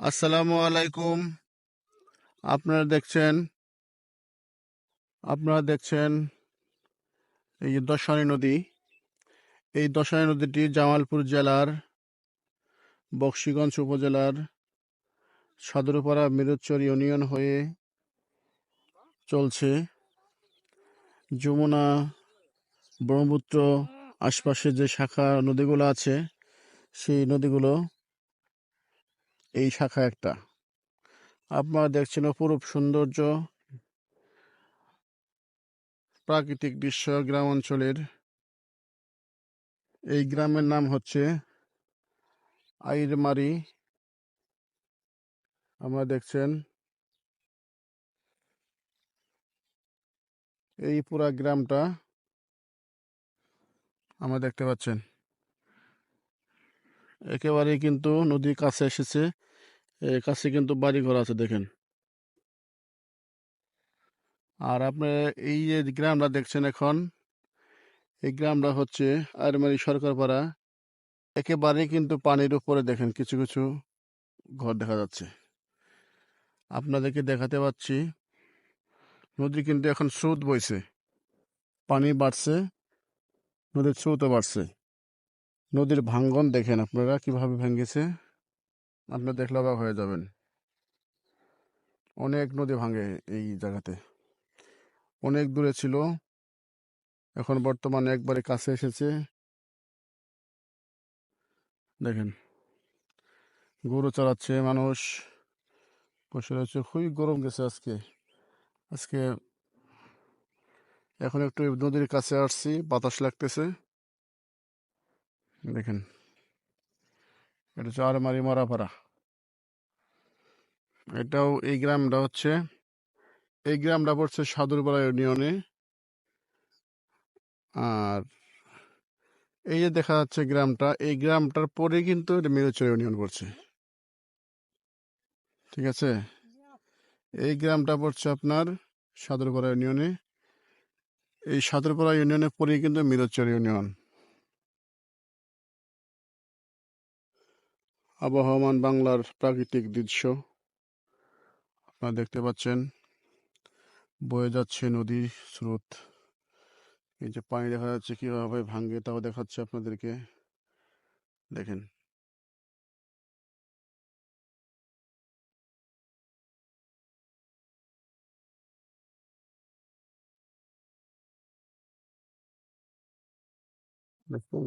আসসালামু আলাইকুম। আপনারা দেখছেন আপনারা দেখছেন এই দশানী নদী। এই দশানী নদীটি জামালপুর জেলার বক্সিগঞ্জ উপজেলার সদরপাড়া মিরুচ্চর ইউনিয়ন হয়ে চলছে। যমুনা, ব্রহ্মপুত্র আশপাশে যে শাখা নদীগুলো আছে, সেই নদীগুলো এই শাখা একটা। আপনারা দেখছেন অপরূপ সৌন্দর্য। প্রাকৃতিক দৃশ্য গ্রাম অঞ্চলের। এই গ্রামের নাম হচ্ছে আইরমারি। আমরা দেখছেন এই পুরা গ্রামটা। আমরা দেখতে পাচ্ছেন। একেবারেই কিন্তু নদীর কাছে এসেছে। কাছে কিন্তু বাড়ি ঘর আছে, দেখেন। আর আপনার এই যে গ্রামটা দেখছেন এখন, এই গ্রামটা হচ্ছে আরমারি সরকারপাড়া। একেবারেই কিন্তু পানির উপরে দেখেন কিছু কিছু ঘর দেখা যাচ্ছে। আপনাদেরকে দেখাতে পাচ্ছি, নদী কিন্তু এখন স্রোত বইছে। পানি বাড়ছে, নদীর স্রোতও বাড়ছে। নদীর ভাঙ্গন দেখেন আপনারা কীভাবে ভেঙেছে আপনারা দেখলে অবাক হয়ে যাবেন। অনেক নদী ভাঙে এই জায়গাতে। অনেক দূরে ছিল। এখন বর্তমানে একবারে কাছে এসেছে। দেখেন। গরু চড়াচ্ছে মানুষ। বসে রয়েছে। খুবই গরম গেছে আজকে। আজকে এখন একটু নদীর কাছে আসছি। বাতাস লাগতেছে। দেখেন। এটা হচ্ছে আরমারি মরাপাড়া এটাও এই গ্রামটা হচ্ছে, এই গ্রামটা পড়ছে সাদুরপাড়া ইউনিয়নে। আর এই যে দেখা যাচ্ছে গ্রামটা, এই গ্রামটার পরে কিন্তু এটা মিরুচর ইউনিয়ন পড়ছে। ঠিক আছে? এই গ্রামটা পড়ছে আপনার সাদুরপাড়া ইউনিয়নে। এই সাদুরপাড়া ইউনিয়নের পরেই কিন্তু মিরুচর ইউনিয়ন। আবহমান বাংলার প্রাকৃতিক দৃশ্য। আপনারা দেখতে পাচ্ছেন, বয়ে যাচ্ছে নদীর স্রোত। এই যে পানি দেখা যাচ্ছে কীভাবে ভাঙ্গে তাও দেখাচ্ছে আপনাদেরকে। দেখেন। দেখুন।